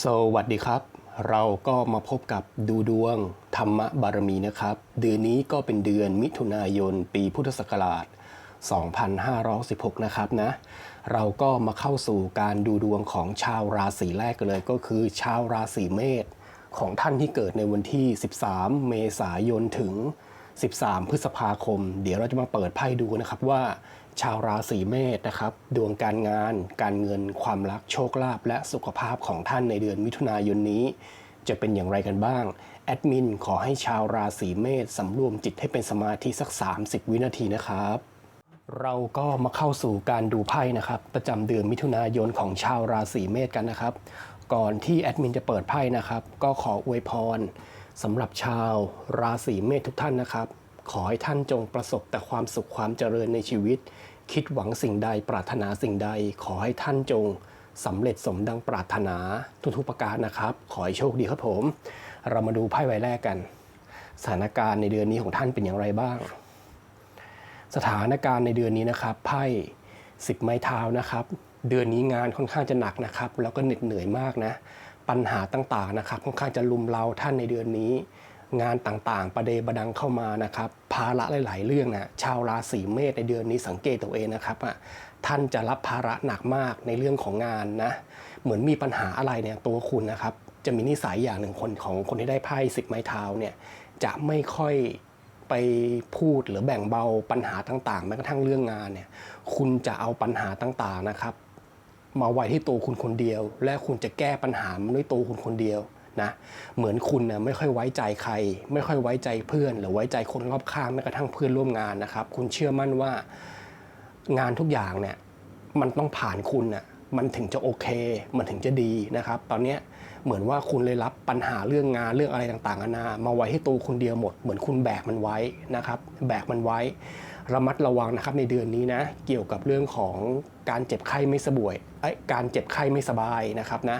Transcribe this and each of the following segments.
สวัสดีครับ เราก็มาพบกับดูดวงธรรมบารมีนะครับ เดือนนี้ก็เป็นเดือนมิถุนายนปีพุทธศักราช 2516 นะครับนะ เราก็มาเข้าสู่การดูดวงของชาวราศีแรกกันเลยก็คือ ชาวราศีเมษของท่านที่เกิดในวันที่ 13 เมษายนถึง 13 พฤษภาคม เดี๋ยวเราจะมาเปิดไพ่ดูนะครับว่า ชาวราศีเมษนะครับ ดวงการงาน การเงิน ความรักโชคลาภและสุขภาพของท่านในเดือนมิถุนายนนี้ จะเป็นอย่างไรกันบ้าง แอดมินขอให้ชาวราศีเมษสำรวมจิตให้เป็นสมาธิสัก 30 วินาทีนะครับ เราก็มาเข้าสู่การดูไพ่นะครับ ประจำเดือนมิถุนายนของชาวราศีเมษกันนะครับ ก่อนที่แอดมินจะเปิดไพ่นะครับ ก็ขออวยพรสำหรับชาวราศีเมษทุกท่านนะครับ ขอให้ท่านจงประสบแต่ความสุขความเจริญในชีวิต คิดหวังสิ่งใดปรารถนาสิ่งใด ขอให้ท่านจงสำเร็จสมดังปรารถนาทุกๆประการนะครับ ขอให้โชคดีครับผม เรามาดูไพ่ใบแรกกัน สถานการณ์ในเดือนนี้ของท่านเป็นอย่างไรบ้าง สถานการณ์ในเดือนนี้นะครับ ไพ่สิบไม้เท้านะครับ เดือนนี้งานค่อนข้างจะหนักนะครับ แล้วก็เหน็ดเหนื่อยมากนะ ปัญหาต่างๆนะครับ ค่อนข้างจะลุมเราท่านในเดือนนี้ งานต่างๆ ประเดประดังเข้ามานะครับ ภาระหลาย ๆ เรื่องนะชาวราศีเมษในเดือนนี้สังเกตตัวเองนะครับอะท่านจะรับภาระหนักมากในเรื่องของงานนะ เหมือนมีปัญหาอะไรเนี่ยตัวคุณนะครับ จะมีนิสัยอย่างหนึ่งคนของคนที่ได้ไพ่สิบไม้เท้าเนี่ยจะไม่ค่อยไปพูดหรือแบ่งเบาปัญหาต่างๆแม้กระทั่งเรื่องงานเนี่ย คุณจะเอาปัญหาต่างๆนะครับ มาไว้ที่ตัวคุณคนเดียว และคุณจะแก้ปัญหามันด้วยตัวคุณคนเดียว นะเหมือนคุณนะไม่ค่อยไว้ใจใคร ไม่ค่อยไว้ใจเพื่อน หรือไว้ใจคนรอบข้างแม้กระทั่งเพื่อนร่วมงานนะครับ คุณเชื่อมั่นว่างานทุกอย่างเนี่ยมันต้องผ่านคุณน่ะมันถึงจะโอเค มันถึงจะดีนะครับ ตอนนี้เหมือนว่าคุณเลยรับปัญหาเรื่องงานเรื่องอะไรต่างๆนานา มาไว้ให้ตัวคนเดียวหมด เหมือนคุณแบกมันไว้นะครับ แบกมันไว้ ระมัดระวังนะครับในเดือนนี้นะ เกี่ยวกับเรื่องของการเจ็บไข้ไม่สบวยเอ้ยการเจ็บไข้ไม่สบายนะครับนะ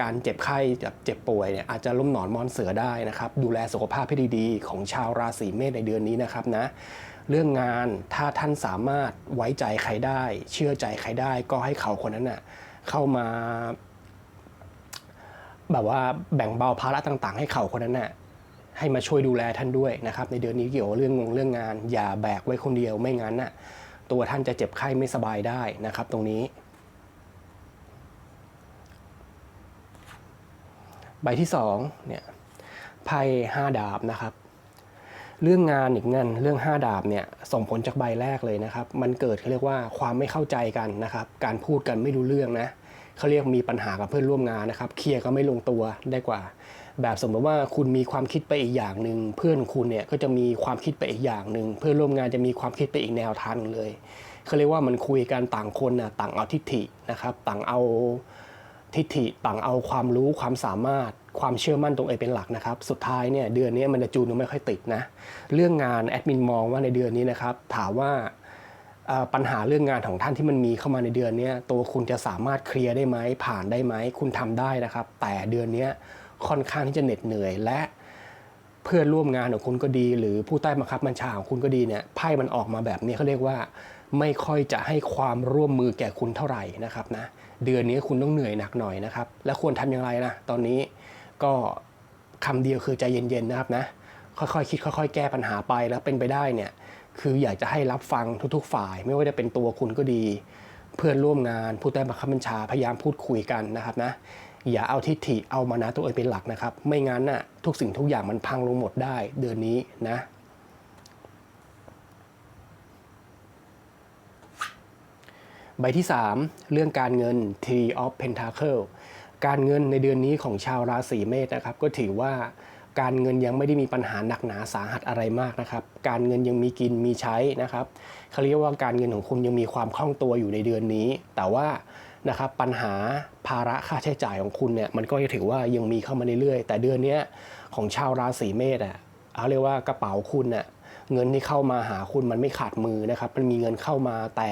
การเจ็บไข้แบบเจ็บป่วยเนี่ยอาจจะล้มหนอนมอนเสือได้นะครับ ดูแลสุขภาพให้ดีๆ ของชาวราศีเมษในเดือนนี้นะครับนะเรื่องงานถ้าท่านสามารถไว้ใจใครได้ เชื่อใจใครได้ ก็ให้เขาคนนั้นน่ะเข้ามาแบบว่าแบ่งเบาภาระต่างๆ ให้เขาคนนั้นน่ะให้มาช่วยดูแลท่านด้วยนะครับ ในเดือนนี้เกี่ยวเรื่องงงเรื่องงาน อย่าแบกไว้คนเดียวไม่งั้นน่ะตัวท่านจะเจ็บไข้ไม่สบายได้นะครับ ตรงนี้ ใบที่สองเนี่ยไพ่ห้าดาบนะครับเรื่องงานอีกเงินเรื่อง 5 ดาบเนี่ยส่งผลจากใบแรกเลยนะครับ มันเกิดเขาเรียกว่าความไม่เข้าใจกันนะครับ การพูดกันไม่รู้เรื่องนะเขาเรียกมีปัญหากับเพื่อนร่วมงานนะครับเคลียร์ก็ไม่ลงตัวได้กว่า แบบสมมติว่าคุณมีความคิดไปอีกอย่างหนึ่งเพื่อนคุณเนี่ยก็จะมีความคิดไปอีกอย่างหนึ่งเพื่อนร่วมงานจะมีความคิดไปอีกแนวทางหนึ่งเลยเขาเรียกว่ามันคุยกันต่างคนนะต่างเอาทิฐินะครับ ต่างเอา ทิฏฐิต่างเอาความรู้ความสามารถความเชื่อมั่นตรงเอเป็นหลักนะครับ สุดท้ายเนี่ยเดือนนี้มันจะจูนไม่ค่อยติดนะ เรื่องงานแอดมินมองว่าในเดือนนี้นะครับ ถามว่าปัญหาเรื่องงานของท่านที่มันมีเข้ามาในเดือนนี้ตัวคุณจะสามารถเคลียร์ได้ไหมผ่านได้ไหมคุณทำได้นะครับ แต่เดือนนี้ค่อนข้างที่จะเหน็ดเหนื่อยและเพื่อนร่วมงานของคุณก็ดี หรือผู้ใต้บังคับบัญชาของคุณก็ดีเนี่ยไพ่มันออกมาแบบนี้เขาเรียกว่า ไม่ค่อยจะให้ความร่วมมือแก่คุณเท่าไหร่นะครับนะ เดือนนี้คุณต้องเหนื่อยหนักหน่อยนะครับ และควรทำอย่างไรนะตอนนี้ก็คำเดียวคือใจเย็นๆนะครับนะค่อยๆคิดค่อย ๆ แก้ปัญหาไปแล้วเป็นไปได้เนี่ยคืออยากจะให้รับฟังทุกๆ ฝ่าย ไม่ว่าจะเป็นตัวคุณก็ดี เพื่อนร่วมงานผู้ใต้บังคับบัญชาพยายามพูดคุยกันนะครับนะอย่าเอาทิฏฐิเอามานะตัวเองเป็นหลักนะครับ ไม่งั้นน่ะทุกสิ่งทุกอย่างมันพังลงหมดได้เดือนนี้นะ ใบที่ 3 เรื่องการเงิน Three of Pentacle การเงินในเดือนนี้ของชาวราศีเมษนะครับ ก็ถือว่าการเงินยังไม่ได้มีปัญหาหนักหนาสาหัสอะไรมากนะครับ การเงินยังมีกินมีใช้นะครับเขาเรียกว่าการเงินของคุณยังมีความคล่องตัวอยู่ในเดือนนี้ แต่ว่านะครับปัญหาภาระค่าใช้จ่ายของคุณเนี่ยมันก็จะถือว่ายังมีเข้ามาเรื่อยๆแต่เดือนนี้ของชาวราศีเมษอะเอาเรียกว่ากระเป๋าคุณน่ะ เงินที่เข้ามาหาคุณมันไม่ขาดมือนะครับ มันมีเงินเข้ามาแต่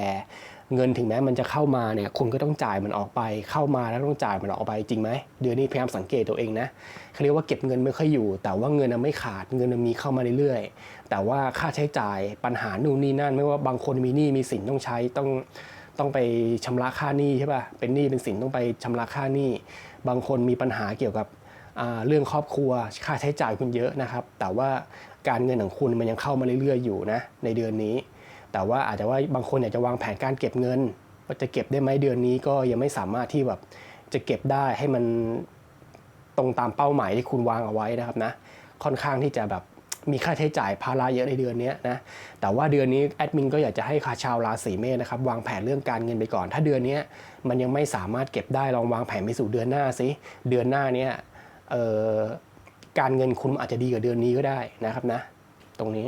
เงินถึงแม้มันจะเข้ามาเนี่ยคุณก็ต้องจ่ายมันออกไป เข้ามาแล้วต้องจ่ายมันออกไปจริงไหมเดือนนี้พยายามสังเกตตัวเองนะเขาเรียกว่าเก็บเงินไม่ค่อยอยู่ แต่ว่าเงินไม่ขาดเงินมีเข้ามาเรื่อยๆแต่ว่าค่าใช้จ่ายปัญหานู่นนี่นั่น ไม่ว่าบางคนมีหนี้มีสินต้องใช้ต้องต้องไปชำระค่าหนี้ใช่ป่ะเป็นหนี้เป็นสินต้องไปชำระค่าหนี้ บางคนมีปัญหาเกี่ยวกับ เรื่องครอบครัวค่าใช้จ่ายคุณเยอะนะครับ แต่ว่าการเงินของคุณมันยังเข้ามาเรื่อยๆอยู่นะในเดือนนี้ แต่ว่าอาจจะว่าบางคนอยากจะวางแผนการเก็บเงินว่าจะเก็บได้ไหมเดือนนี้ก็ยังไม่สามารถที่แบบจะเก็บได้ให้มันตรงตามเป้าหมายที่คุณวางเอาไว้นะครับนะค่อนข้างที่จะแบบมีค่าใช้จ่ายภาระเยอะในเดือนนี้นะ แต่ว่าเดือนนี้แอดมินก็อยากจะให้คาชาวราศีเมษนะครับวางแผนเรื่องการเงินไปก่อน ถ้าเดือนนี้มันยังไม่สามารถเก็บได้ลองวางแผนไปสู่เดือนหน้าสิ เดือนหน้าเนี้ย การเงินคุณอาจจะดีกว่าเดือนนี้ก็ได้นะครับนะ ตรงนี้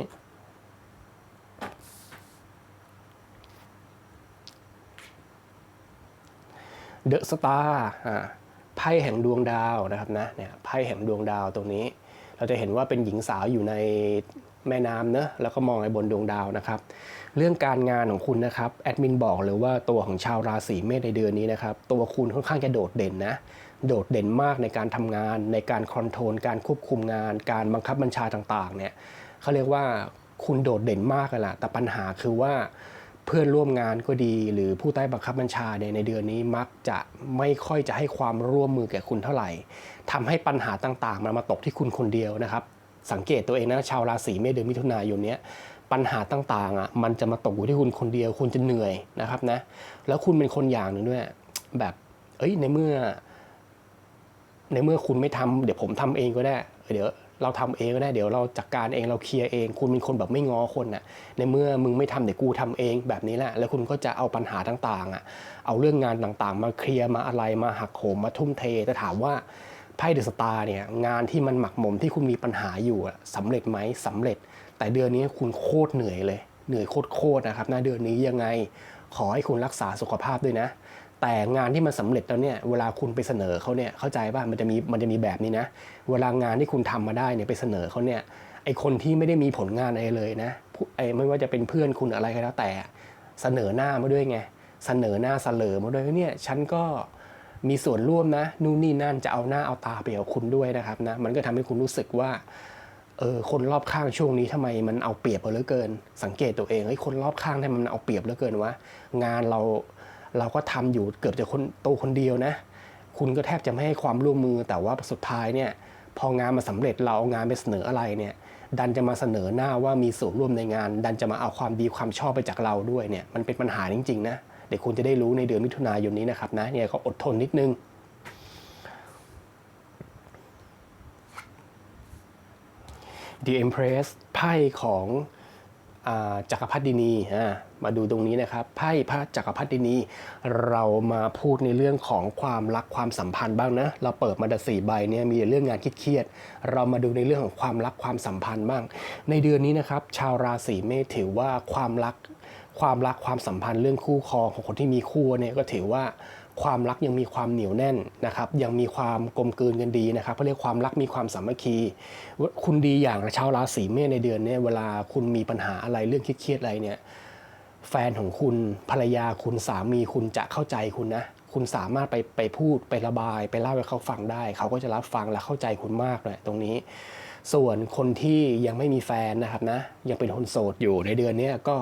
เดอะสตาร์ไพ่แห่งดวงดาวนะครับนะเนี่ยไพ่แห่งดวงดาวตรงนี้ เราจะเห็นว่าเป็นหญิงสาวอยู่ในแม่น้ำเนอะแล้วก็มองไปบนดวงดาวนะครับ เรื่องการงานของคุณนะครับแอดมินบอกเลยว่าตัวของชาวราศีเมษในเดือนนี้นะครับ ตัวคุณค่อนข้างจะโดดเด่นนะ โดดเด่นมากในการทำงาน ในการคอนโทรลการควบคุมงาน การบังคับบัญชาต่างๆเนี่ยเขาเรียกว่าคุณโดดเด่นมากเลยล่ะแต่ปัญหาคือว่าเพื่อนร่วมงานก็ดีหรือผู้ใต้บังคับบัญชาเนี่ยในเดือนนี้มักจะไม่ค่อยจะให้ความร่วมมือแก่คุณเท่าไหร่ทำให้ปัญหาต่างๆ มันมาตกที่คุณคนเดียวนะครับ สังเกตตัวเองนะชาวราศีเมษเดือนมิถุนายนเนี้ยปัญหาต่างๆอะมันจะมาตกอยู่ที่คุณคนเดียว คุณจะเหนื่อยนะครับนะแล้วคุณเป็นคนอย่างหนึ่งด้วยแบบเอ้ยในเมื่อ ในเมื่อคุณไม่ทำเดี๋ยวผมทำเองก็ได้ เดี๋ยวเราทำเองก็ได้เดี๋ยวเราจัดการเองเราเคลียร์เอง คุณเป็นคนแบบไม่ง้อคนน่ะ ในเมื่อมึงไม่ทำเดี๋ยวกูทำเองแบบนี้แหละ แล้วคุณก็จะเอาปัญหาต่างๆอะ เอาเรื่องงานต่างๆ มาเคลียร์มาอะไรมาหักโหมมาทุ่มเท แต่ถามว่าไพ่เดอะสตาร์เนี่ยงานที่มันหมักหมมที่คุณมีปัญหาอยู่อะสำเร็จไหมสำเร็จ แต่เดือนนี้คุณโคตรเหนื่อยเลย เหนื่อยโคตรๆนะครับนะเดือนนี้ยังไง ขอให้คุณรักษาสุขภาพด้วยนะ แต่งานที่มันสำเร็จแล้วเนี่ยเวลาคุณไปเสนอเขาเนี่ยเข้าใจป่ะมันจะมีมันจะมีแบบนี้นะ เวลางานที่คุณทำมาได้เนี่ยไปเสนอเขาเนี่ยไอคนที่ไม่ได้มีผลงานอะไรเลยนะไอไม่ว่าจะเป็นเพื่อนคุณอะไรก็แล้วแต่ เสนอหน้ามาด้วยไงเสนอหน้าเสลอมาด้วยเนี่ยฉันก็มีส่วนร่วมนะนู่นนี่นั่นจะเอาหน้าเอาตาไปกับคุณด้วยนะครับนะมันก็ทำให้คุณรู้สึกว่าเออคนรอบข้างช่วงนี้ทำไมมันเอาเปรียบเราเหลือเกิน สังเกตตัวเองเฮ้ยคนรอบข้างทำไมมันเอาเปรียบเหลือเกินวะงานเรา เราก็ทำอยู่เกือบจะคนตัวคนเดียวนะ คุณก็แทบจะไม่ให้ความร่วมมือแต่ว่าสุดท้ายเนี่ยพองานมาสำเร็จเราเอางานไปเสนออะไรเนี่ยดันจะมาเสนอหน้าว่ามีส่วนร่วมในงาน ดันจะมาเอาความดีความชอบไปจากเราด้วยเนี่ยมันเป็นปัญหาจริงๆนะเดี๋ยวคุณจะได้รู้ในเดือนมิถุนายนนี้นะครับนะเนี่ยก็อดทนนิดนึง The Empress ไพ่ของ จักรพรรดินีมาดูตรงนี้นะครับไพ่พระจักรพรรดินี เรามาพูดในเรื่องของความรักความสัมพันธ์บ้างนะ เราเปิดมาดสี่ใบเนี่ยมีเรื่องงานเครียดเรามาดูในเรื่องของความรักความสัมพันธ์บ้าง ในเดือนนี้นะครับ ชาวราศีเมษถือว่าความรักความรักความสัมพันธ์เรื่องคู่ครองของคนที่มีคู่เนี่ยก็ถือว่า ความรักยังมีความเหนียวแน่นนะครับ ยังมีความกลมกลืนกันดีนะครับเขาเรียกความรักมีความสามัคคี คุณดีอย่างชาวราศีเมษในเดือนนี้เวลาคุณมีปัญหาอะไรเรื่องเครียดๆอะไรเนี่ยแฟนของคุณภรรยาคุณสามีคุณจะเข้าใจคุณนะ คุณสามารถไปไปพูดไประบาย ไปเล่าให้เขาฟังได้ เขาก็จะรับฟังและเข้าใจคุณมากเลยตรงนี้ ส่วนคนที่ยังไม่มีแฟนนะครับนะยังเป็นคนโสดอยู่ในเดือนนี้ก็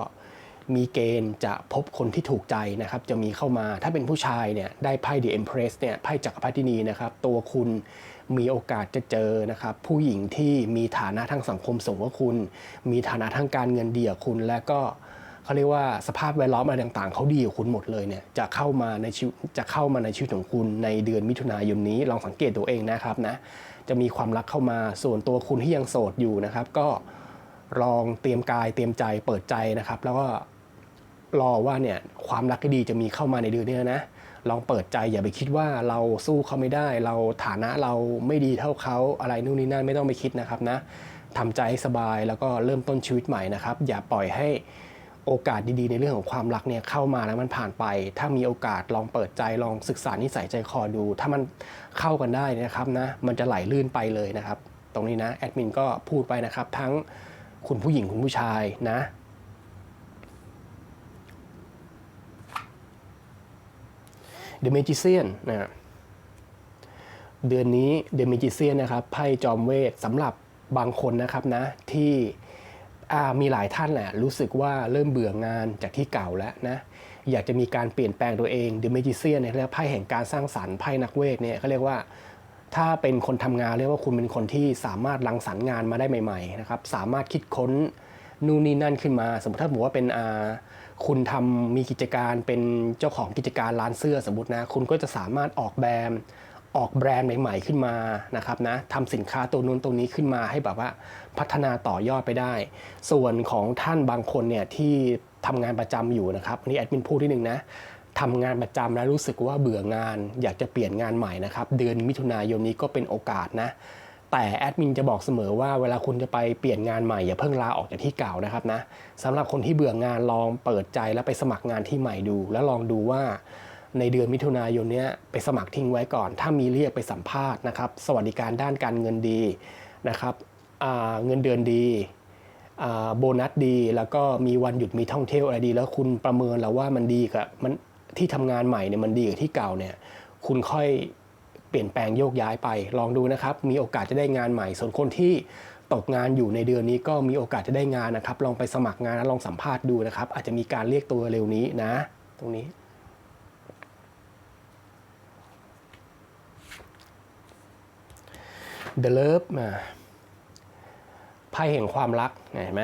มีเกณฑ์จะพบคนที่ถูกใจนะครับจะมีเข้ามาถ้าเป็นผู้ชายเนี่ยได้ไพ่ The Empress เนี่ยไพ่จักรพรรดินีนะครับตัวคุณมีโอกาสจะเจอนะครับผู้หญิงที่มีฐานะทางสังคมสูงกว่าคุณ มีฐานะทางการเงินดีกว่าคุณ และก็เขาเรียกว่าสภาพแวดล้อมอะไรต่างๆเขาดีกับคุณหมดเลยเนี่ยจะเข้ามาในชีวิตจะเข้ามาในชีวิตของคุณในเดือนมิถุนายนนี้ลองสังเกตตัวเองนะครับนะจะมีความรักเข้ามาส่วนตัวคุณที่ยังโสดอยู่นะครับ ก็ลองเตรียมกายเตรียมใจเปิดใจนะครับ แล้วก็ รอว่าเนี่ยความรักที่ดีจะมีเข้ามาในเดือนนี้นะ ลองเปิดใจอย่าไปคิดว่าเราสู้เขาไม่ได้ เราฐานะเราไม่ดีเท่าเขาอะไรนู่นนี่นั่นไม่ต้องไปคิดนะครับนะทำใจให้สบายแล้วก็เริ่มต้นชีวิตใหม่นะครับ อย่าปล่อยให้โอกาสดีๆ ในเรื่องของความรักเนี่ยเข้ามาแล้วมันผ่านไป ถ้ามีโอกาสลองเปิดใจลองศึกษานิสัยใจคอดู ถ้ามันเข้ากันได้นะครับนะมันจะไหลลื่นไปเลยนะครับ ตรงนี้นะแอดมินก็พูดไปนะครับ ทั้งคุณผู้หญิงคุณผู้ชายนะ The Magician นะเดือนนี้ The Magician นะครับไพ่จอมเวทสำหรับบางคนนะครับนะที่มีหลายท่านแหละรู้สึกว่าเริ่มเบื่องานจากที่เก่าแล้วนะอยากจะมีการเปลี่ยนแปลงตัวเอง The Magician เนี่ยเรียกว่าไพ่แห่งการสร้างสรรค์ไพ่นักเวทเนี่ยเขาเรียกว่าถ้าเป็นคนทำงานเรียกว่าคุณเป็นคนที่สามารถรังสรรค์งานมาได้ใหม่ๆนะครับสามารถคิดค้นนู่นนี่นั่นขึ้นมา สมมติถ้าบอกว่าเป็นอา คุณทำมีกิจการเป็นเจ้าของกิจการร้านเสื้อสมมตินะ คุณก็จะสามารถออกแบบออกแบรนด์ใหม่ ๆ ขึ้นมานะครับนะทำสินค้าตัวนู้นตัวนี้ขึ้นมาให้แบบว่าพัฒนาต่อยอดไปได้ ส่วนของท่านบางคนเนี่ยที่ทำงานประจำอยู่นะครับอันนี่แอดมินพูดที่หนึ่งนะทำงานประจำแล้วรู้สึกว่าเบื่องาน อยากจะเปลี่ยนงานใหม่นะครับ เดือนมิถุนายนนี้ก็เป็นโอกาสนะ แต่แอดมินจะบอกเสมอว่าเวลาคุณจะไปเปลี่ยนงานใหม่อย่าเพิ่งลาออกจากที่เก่านะครับนะสำหรับคนที่เบื่องานลองเปิดใจแล้วไปสมัครงานที่ใหม่ดู แล้วลองดูว่าในเดือนมิถุนายนเนี้ยไปสมัครทิ้งไว้ก่อน ถ้ามีเรียกไปสัมภาษณ์นะครับ สวัสดิการด้านการเงินดีนะครับเงินเดือนดีโบนัสดีแล้วก็มีวันหยุดมีท่องเที่ยวอะไรดี แล้วคุณประเมินแล้วว่ามันดีกับมันที่ทำงานใหม่เนี่ยมันดีกับที่เก่าเนี่ยคุณค่อย เปลี่ยนแปลงโยกย้ายไป ลองดูนะครับ มีโอกาสจะได้งานใหม่ ส่วนคนที่ตกงานอยู่ในเดือนนี้ก็มีโอกาสจะได้งานนะครับ ลองไปสมัครงานลองสัมภาษณ์ดูนะครับ อาจจะมีการเรียกตัวเร็วนี้นะ ตรงนี้ The Love มาไพ่แห่งความรักเห็นไหม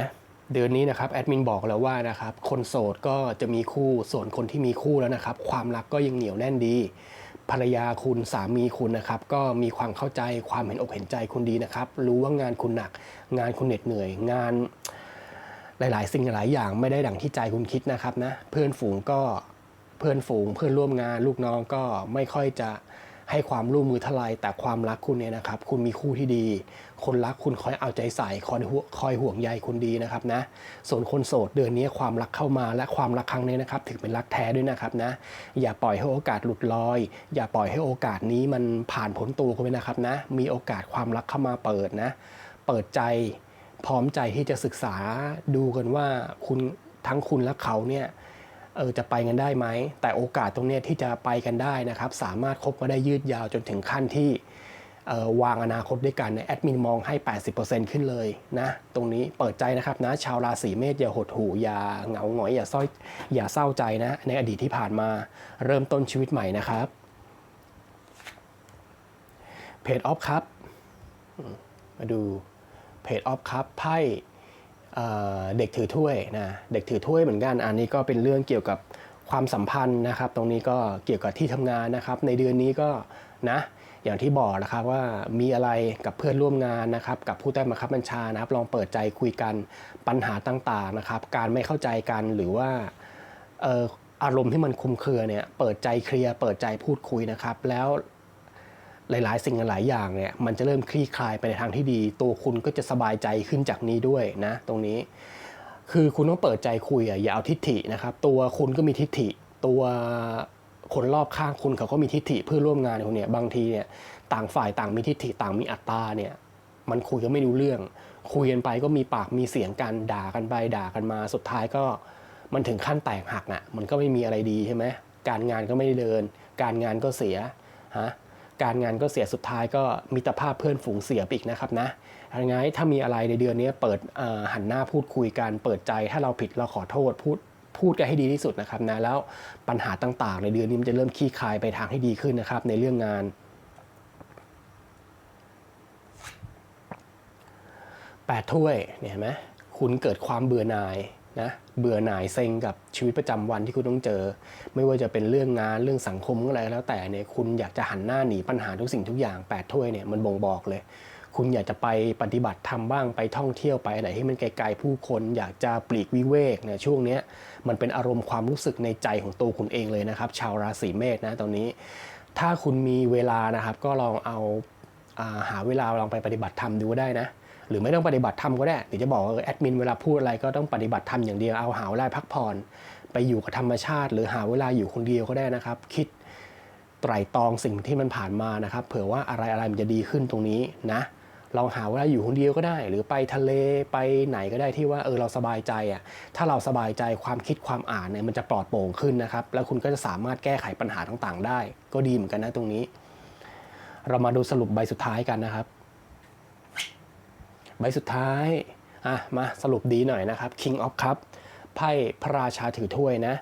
เดือนนี้นะครับแอดมินบอกแล้วว่านะครับคนโสดก็จะมีคู่ส่วนคนที่มีคู่แล้วนะครับ ความรักก็ยังเหนียวแน่นดี ภรรยาคุณสามีคุณนะครับ ก็มีความเข้าใจความเห็นอกเห็นใจคุณดีนะครับ รู้ว่างานคุณหนัก งานคุณเหน็ดเหนื่อย งานหลาย ๆ สิ่งหลายอย่างไม่ได้ดังที่ใจคุณคิดนะครับนะเพื่อนฝูงก็เพื่อนฝูง เพื่อนร่วมงานลูกน้องก็ไม่ค่อยจะ ให้ความร่วมมือท่าไหรแต่ความรักคุณเนี่ยนะครับ คุณมีคู่ที่ดี คนรักคุณคอยเอาใจใส่คอยคอยห่วงใยคุณดีนะครับนะ ส่วนคนโสดเดือนนี้ความรักเข้ามาและความรักครั้งนี้นะครับ ถือเป็นรักแท้ด้วยนะครับนะ อย่าปล่อยให้โอกาสหลุดลอย อย่าปล่อยให้โอกาสนี้มันผ่านพ้นตัวคุณไปนะครับนะ มีโอกาสความรักเข้ามาเปิดนะ เปิดใจพร้อมใจที่จะศึกษาดูกันว่าคุณทั้งคุณและเขาเนี่ย เออจะไปกันได้ไหม แต่โอกาสตรงเนี้ยที่จะไปกันได้นะครับ สามารถคบมาได้ยืดยาวจนถึงขั้นที่วางอนาคตด้วยกันแอดมินมองให้ 80%ขึ้นเลยนะตรงนี้เปิดใจนะครับนะ ชาวราศีเมษอย่าหดหู่อย่าเหงาหงอยอย่าซ้อยอย่าเศร้าใจนะ ในอดีตที่ผ่านมาเริ่มต้นชีวิตใหม่นะครับเพจออฟครับ มาดูเพจออฟครับไพ่ เด็กถือถ้วยนะเด็กถือถ้วยเหมือนกัน อันนี้ก็เป็นเรื่องเกี่ยวกับความสัมพันธ์นะครับ ตรงนี้ก็เกี่ยวกับที่ทำงานนะครับ ในเดือนนี้ก็นะอย่างที่บอกนะครับว่ามีอะไรกับเพื่อนร่วมงานนะครับกับผู้ใต้บังคับบัญชานะครับ ลองเปิดใจคุยกันปัญหาต่างๆนะครับ การไม่เข้าใจกันหรือว่าอารมณ์ที่มันคุมเครือเนี่ยเปิดใจเคลียร์เปิดใจพูดคุยนะครับ แล้ว หลายๆ สิ่งหลายอย่างเนี่ยมันจะเริ่มคลี่คลายไปในทางที่ดี ตัวคุณก็จะสบายใจขึ้นจากนี้ด้วยนะ ตรงนี้ คือคุณต้องเปิดใจคุยอะอย่าเอาทิฏฐินะครับ ตัวคุณก็มีทิฏฐิ ตัวคนรอบข้างคุณเขาก็มีทิฏฐิเพื่อร่วมงานคุณเนี่ยบางทีเนี่ยต่างฝ่ายต่างมีทิฏฐิต่างมีอัตตาเนี่ยมันคุยกันไม่รู้เรื่อง คุยกันไปก็มีปากมีเสียงกันด่ากันไปด่ากันมา สุดท้ายก็มันถึงขั้นแตกหักอะมันก็ไม่มีอะไรดีใช่ไหมการงานก็ไม่ได้เดิน การงานก็เสียฮะ การงานก็เสียสุดท้ายก็มิตรภาพเพื่อนฝูงเสียไปอีกนะครับนะยังไงถ้ามีอะไรในเดือนนี้เปิดหันหน้าพูดคุยกันเปิดใจถ้าเราผิดเราขอโทษพูดพูดกันให้ดีที่สุดนะครับนะแล้วปัญหาต่างๆ ในเดือนนี้มันจะเริ่มคลี่คลายไปทางที่ดีขึ้นนะครับ ในเรื่องงานแปดถ้วยเนี่ยเห็นไหมคุณเกิดความเบื่อหน่าย นะเบื่อหน่ายเซ็งกับชีวิตประจำวันที่คุณต้องเจอ ไม่ว่าจะเป็นเรื่องงานเรื่องสังคมอะไรแล้วแต่เนี่ยคุณอยากจะหันหน้าหนีปัญหาทุกสิ่งทุกอย่างแปดถ้วยเนี่ยมันบ่งบอกเลย คุณอยากจะไปปฏิบัติธรรมบ้างไปท่องเที่ยวไปอะไหนที่มันไกลๆผู้คน อยากจะปลีกวิเวกเนี่ยช่วงนี้มันเป็นอารมณ์ความรู้สึกในใจของตัวคุณเองเลยนะครับ ชาวราศีเมษนะตอนนี้ ถ้าคุณมีเวลานะครับก็ลองเอาอาหาเวลาลองไปปฏิบัติธรรมดูได้นะ หรือไม่ต้องปฏิบัติธรรมก็ได้เดี๋ยวจะบอกว่าแอดมินเวลาพูดอะไรก็ต้องปฏิบัติธรรมอย่างเดียวเอาหาเวลาพักผ่อนไปอยู่กับธรรมชาติ หรือหาเวลาอยู่คนเดียวก็ได้นะครับ คิดไตร่ตรองสิ่งที่มันผ่านมานะครับ เผื่อว่าอะไรอะไรมันจะดีขึ้นตรงนี้นะลองหาเวลาอยู่คนเดียวก็ได้ หรือไปทะเลไปไหนก็ได้ที่ว่าเออเราสบายใจอะถ้าเราสบายใจความคิดความอ่านเนี่ยมันจะปลอดโปร่งขึ้นนะครับ แล้วคุณก็จะสามารถแก้ไขปัญหาต่างๆ ได้ ก็ดีเหมือนกันนะตรงนี้ เรามาดูสรุปใบสุดท้ายกันนะครับ ใบสุดท้ายอะมาสรุปดีหน่อยนะครับ King of Cup ไไพ่พระราชาถือถ้วยนะ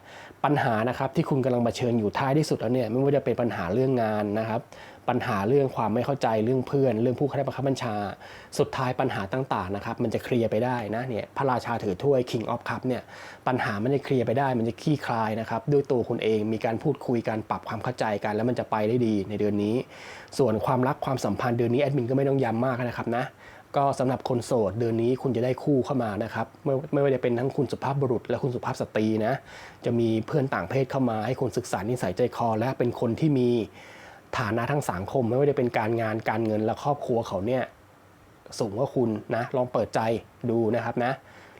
ปัญหานะครับที่คุณกำลังเผชิญอยู่ท้ายที่สุดแล้วเนี่ยไม่ว่าจะเป็นปัญหาเรื่องงานนะครับ ปัญหาเรื่องความไม่เข้าใจเรื่องเพื่อน เรื่องผู้ใครบังคับบัญชา สุดท้ายปัญหาต่างๆนะครับมันจะเคลียร์ไปได้นะเนี่ยพระราชาถือถ้วย King of Cup เนี่ยปัญหามันจะเคลียร์ไปได้ มันจะคลี่คลายนะครับด้วยตัวคุณเองมีการพูดคุยการปรับความเข้าใจกัน แล้วมันจะไปได้ดีในเดือนนี้ ส่วนความรักความสัมพันธ์เดือนนี้แอดมินก็ไม่ต้องย้ำมากนะครับนะ ก็สำหรับคนโสดเดือนนี้คุณจะได้คู่เข้ามานะครับไม่ไม่ว่าจะเป็นทั้งคุณสุภาพบุรุษ และคุณสุภาพสตรีนะจะมีเพื่อนต่างเพศเข้ามาให้คุณศึกษานิสัยใจคอ และเป็นคนที่มีฐานะทางสังคม ไม่ว่าจะเป็นการงานการเงินและครอบครัวเขาเนี่ยสูงกว่าคุณนะลองเปิดใจดูนะครับนะ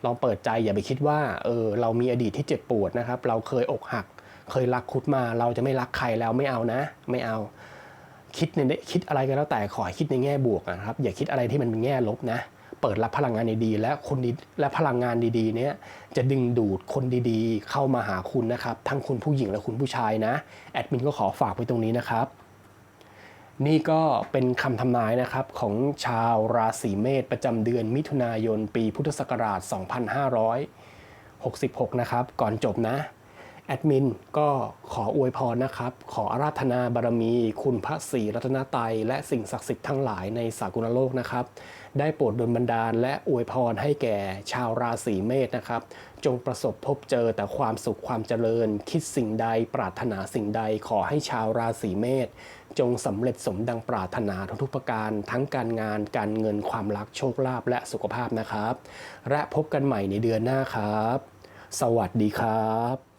ลองเปิดใจอย่าไปคิดว่าเออเรามีอดีตที่เจ็บปวดนะครับ เราเคยอกหัก เคยรักคุดมา เราจะไม่รักใครแล้วไม่เอานะ ไม่เอา คิดในคิดอะไรก็แล้วแต่ขอให้คิดในแง่บวกนะครับ อย่าคิดอะไรที่มันเป็นแง่ลบนะ เปิดรับพลังงานดีๆและคนดีและพลังงานดีๆ เนี้ยจะดึงดูดคนดีๆ เข้ามาหาคุณนะครับ ทั้งคุณผู้หญิงและคุณผู้ชายนะแอดมินก็ขอฝากไว้ตรงนี้นะครับนี่ก็เป็นคำทำนายนะครับของชาวราศีเมษประจำเดือนมิถุนายนปีพุทธศักราช 2566 นะครับ ก่อนจบนะ แอดมินก็ขออวยพรนะครับ ขออาราธนาบารมี คุณพระศรีรัตนตรัยและสิ่งศักดิ์สิทธิ์ทั้งหลายในสากลโลกนะครับ ได้โปรดดลบันดาล และอวยพรให้แก่ชาวราศีเมษนะครับ จงประสบพบเจอแต่ความสุขความเจริญ คิดสิ่งใดปรารถนาสิ่งใดขอให้ชาวราศีเมษจงสำเร็จสมดังปรารถนาทุกประการ ทั้งการงานการเงินความรักโชคลาภและสุขภาพนะครับ และพบกันใหม่ในเดือนหน้าครับ สวัสดีครับ